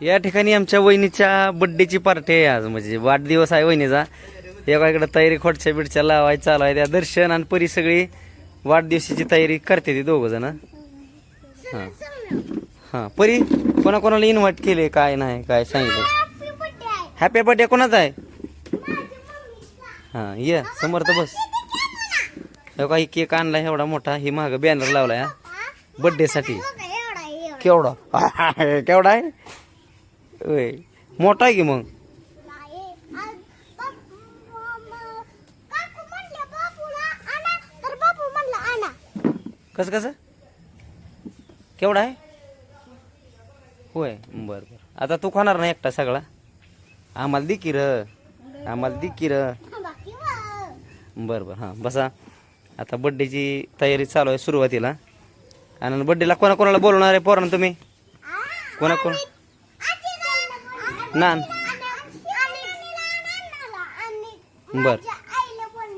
या ठिकाणी आमच्या वहिनीच्या बड्डेची पार्टी आहे आज. म्हणजे वाढदिवस आहे वहिनीचा. एकाकडे तयारी खोडच्या बिडच्या लावाय चालू आहे त्या दर्शन आणि परी सगळी वाढदिवसाची तयारी करते ती दोघ जण. हां. हां. परी कोणाकोणाला इन्व्हाइट केले? काय नाही काय सांगितलं? हॅपी बर्थडे कोणाचा आहे? हां ये समोर तर बस. हे काही केक आणला एवढा मोठा. ही माग बॅनर लावलाय बर्थडे साठी. केवढा? केवढा आहे? होय. मोठा आहे की मग? कसं कसं? केवढा आहे? होय. बर बर. आता तू खाणार नाही एकटा सगळा? आम्हाला दे की र. आम्हाला दे की र. बर बर. हां बसा. आता बड्डेची तयारी चालू आहे सुरुवातीला. आणि बड्डेला कोणा कोणाला बोलवणार आहे पोरांना तुम्ही? कोणा ना बर.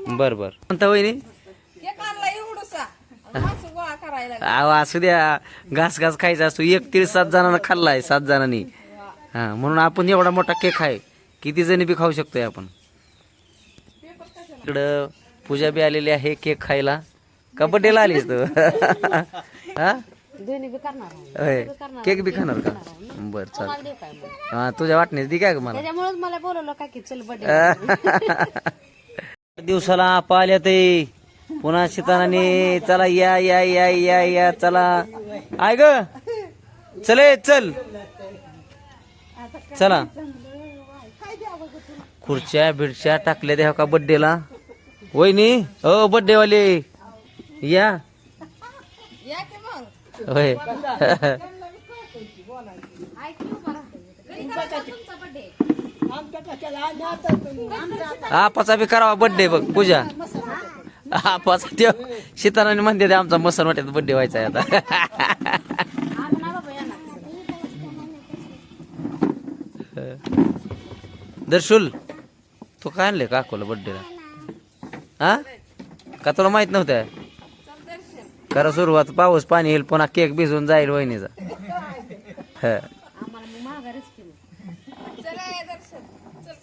बर बर. म्हणता वहिनी. अहो असू द्या. घास घास खायचा असतो. एक तीळ सात जणांना खाल्लाय सात जणांनी. हा म्हणून आपण एवढा मोठा केक आहे. किती जणी बी खाऊ शकतोय आपण. इकडं पूजा बी आलेली आहे केक खायला. का बड्डेला आलीस तू. हा? दोन्ही बी करणार आहे. होय. केक बी खाणार का? बर चाल मला देऊ काय मग? हा तुझ्या वाटणीच दी काय ग मला? त्याच्यामुळेच मला बोलवलं की चल बर्थडे दिवसाला आपा आल्या ते. पुन्हा शितानाने चला या या या या या चला. आय ग. चले चल. चला. खुर्च्या बिडच्या टाकल्या त्या का बड्डेला? वहिनी हो बड्डे वाले या. या की मग? होय. आपाचा बी करावा बड्डे बघ पूजा. आपाचा तेव सीताराने म्हणते ते आमचा मसन वाट्यात बड्डे व्हायचा आहे आता. दर्शुल तू काय आणले काकोला बड्डेला हा? का तुला माहीत नव्हतं? करा सुरुवात पाऊस पाणी येईल पुन्हा केक भिजून जाईल वहिनीचा. ह.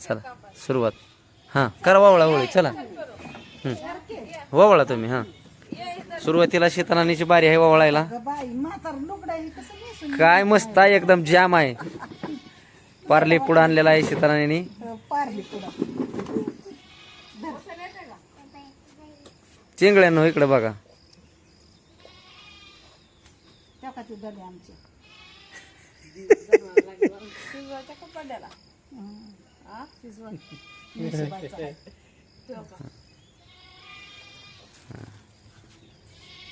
चला सुरुवात. हा करा वावळा वळी चला. हं. वावळा तुम्ही हा. सुरुवातीला शेतानानीची बारी आहे वावळायला. काय मस्त आहे एकदम जाम आहे. पार्ले पुढं आणलेला आहे शेतानानी चिंगळ्यानं इकडे बघा. शिजवायच्या का पड्याला? हा.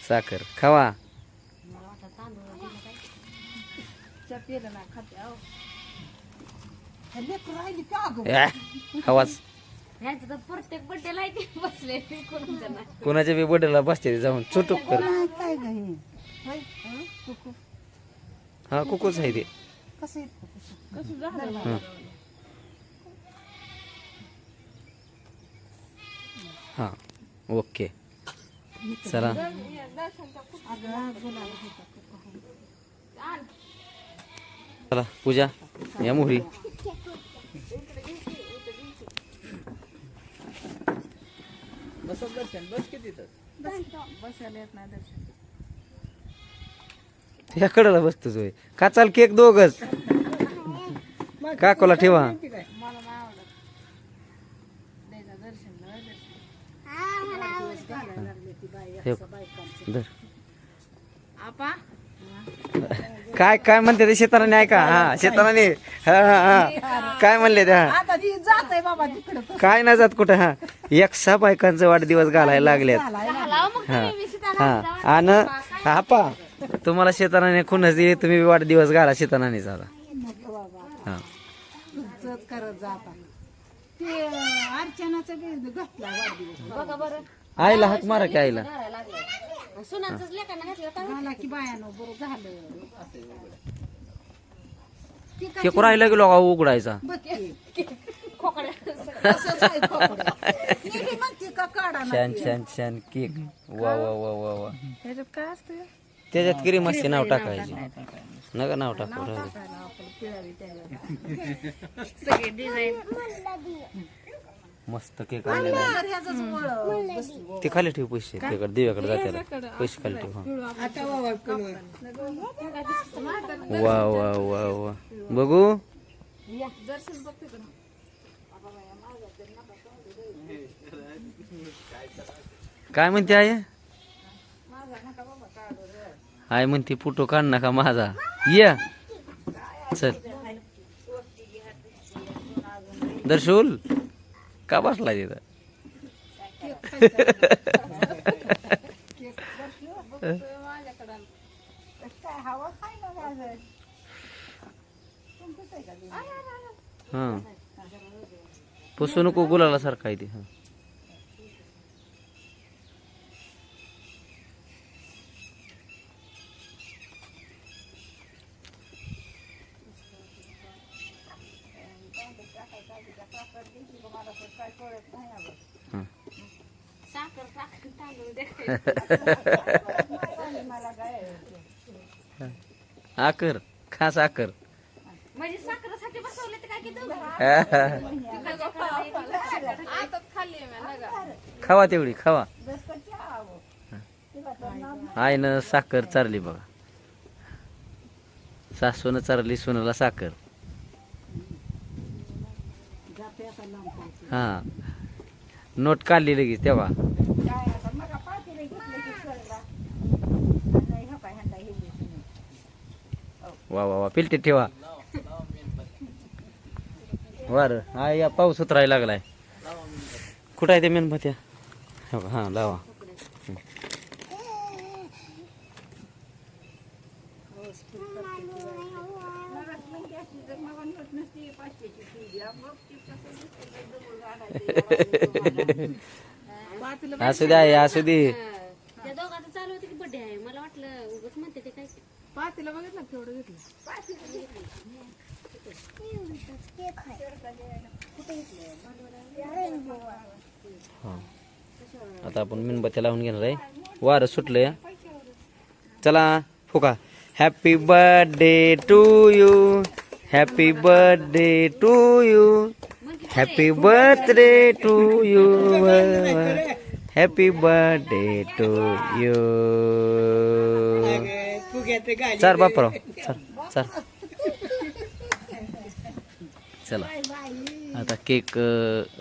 साखर. खावा. आवाज. प्रत्येक ते बसले कोणाच्या बी बर्थडेला बसते जाऊन. चुटूक कर. हा? कुकूच आहे ते. कसं झालं? हं. हा ओके. चला. चला पूजा या मोहरी बस दर्शन बस किती बसायला येत नाही दर्शन. या कडेला बसतोच होय. का चाल केक दोघच? काकोला ठेवा. काय काय म्हणते ते शेताराने ऐका. हा शेताराने हा हा काय म्हणले ते हा काय नाही जात कुठं हा. एकसा बायकांचा वाढदिवस घालायला लागल्यात हा. हा. आणि हा पा तुम्हाला शेतानाने खुनच दिली तुम्ही वाढदिवस घाला शेतानाने झाला हा. तुझंच करत जाता ते अर्चनाचं बी घातला वाढदिवस. बघा बरं. आईला हाक मारा की आईला. करायला लागलं सुनांचंच लेखानं घातलं काय मला की बायानं बरं झालं. केक राहिला गेलो का उघडायचा? बघ की. खोकड्या. असंच आहे खोकड्या. नेहमी म्हणते का काढा ना छान छान छान केक. वा वा वा वा वा. काय असतं? त्याच्यात क्रीम असते नाव टाकायचे. नका नाव टाकू मस्त केक आणलेला. ते खाली ठेव पैसे तिकडे देवाकडे जाते पैसे खाली ठेव हा. वा वा वा वा बघू. काय म्हणते आहे आय म्हणते फोटो काढ नका माझा. ये. चल. दर्शुल का बसला तिथं? हा. पुसू नको गुलाला सारखा आहे ते हा हा. साखर टाक तांदूळ दे आकर खास आकर म्हणजे साखरेसाठी बसवले तर काय की तू खावा तेवढी खावा. आईनं साखर चारली बघा. सासूनं चारली सोनाला साखर. हा. नोट काढली लगेच तेव्हा. वा वा वा पिलटे ठेवा. वर हा या पाऊस उतरायला लागलाय. कुठं आहे ते मेणबत्त्या? हो हा लावा. असू दे आई असू दे त्या दोघांचं चालू होतं की बर्थडे आहे. मला वाटलं उगाच म्हणते ते काय पातीला बघितलं का केवढं घेतलं? हा. आता आपण मेणबत्त्या लावून घेणार आहे. वारं सुटलंय. चला फुका. Happy birthday to you happy birthday to you happy birthday to you happy birthday to you चार बापराव चार चार चला आता केक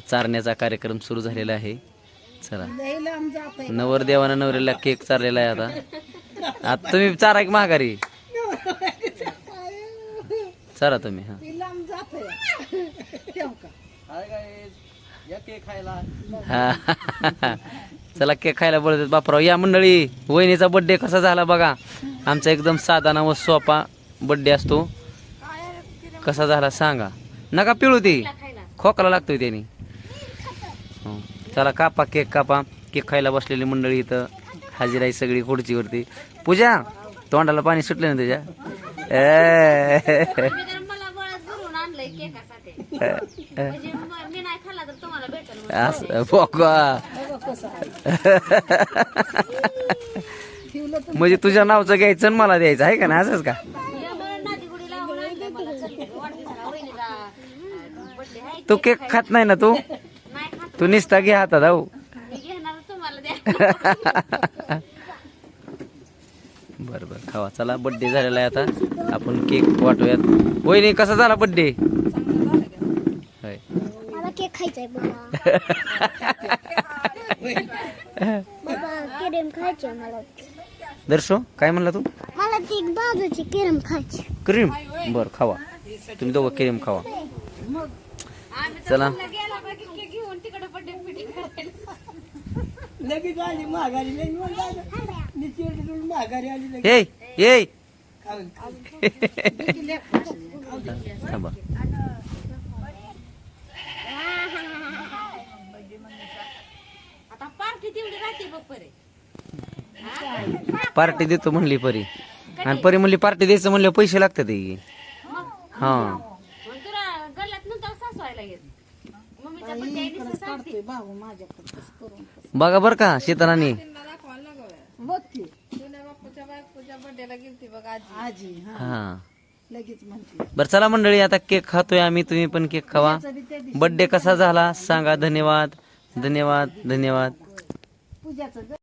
चारण्याचा कार्यक्रम सुरू झालेला आहे. चला. नवरदेवानं नवऱ्याला केक चारलेला आहे आता. आता तुम्ही चारा की महागारी. चारा तुम्ही हा हाय काय या केक खायला. हा. चला केक खायला बोलतात बापराव. या मंडळी वहिनीचा बर्थडे कसा झाला बघा. आमचा एकदम साधा व सोपा बर्थडे असतो. कसा झाला सांगा. नका पिळू ती. खोकला लागतोय त्याने. हो. चला कापा केक कापा. केक खायला बसलेली मंडळी इथं. हाजीर आहे सगळी खुर्चीवरती. पूजा तोंडाला पाणी सुटलं ना तुझ्या? ए. म्हणजे. म्हणजे तुझ्या नावचं घ्यायचं आणि मला द्यायचं आहे का ना असंच का? तू केक खात नाही ना तू? तू निसता घे हातात द्या. बरं बरं खावा. चला बड्डे झालेला आहे आता. आपण केक वाटूयात. वहिनी कसा झाला बड्डे होय मला केक खायचा आहे बाबा बाबा केरम खायचे मला दर्शो काय म्हणला तू? मला ती बाजूची केरम खायची. क्रीम? बर खावा. तुम्ही दोघं क्रीम खावा. चला. लगेच आली माघारी माघारी आली ये ये थांबा आता पार्टी तेवढी राहते बघ परे. पार्टी देतो म्हणली परी. आणि परी म्हणली पार्टी द्यायचं म्हणलं पैसे लागतात हा. मग? तुला गल्ल्यात नंतर सासवायला येत? मम्मीचा बर्थडे आहे नुसतं सांगते बघा बर का शेतारानी बघ की बघ आजी. हा. लगेच म्हणते. बरं चला मंडळी आता केक खातोय आम्ही तुम्ही पण केक खावा. तरी त्या दिवशी बर्थडे कसा झाला सांगा धन्यवाद. धन्यवाद धन्यवाद. 不见整个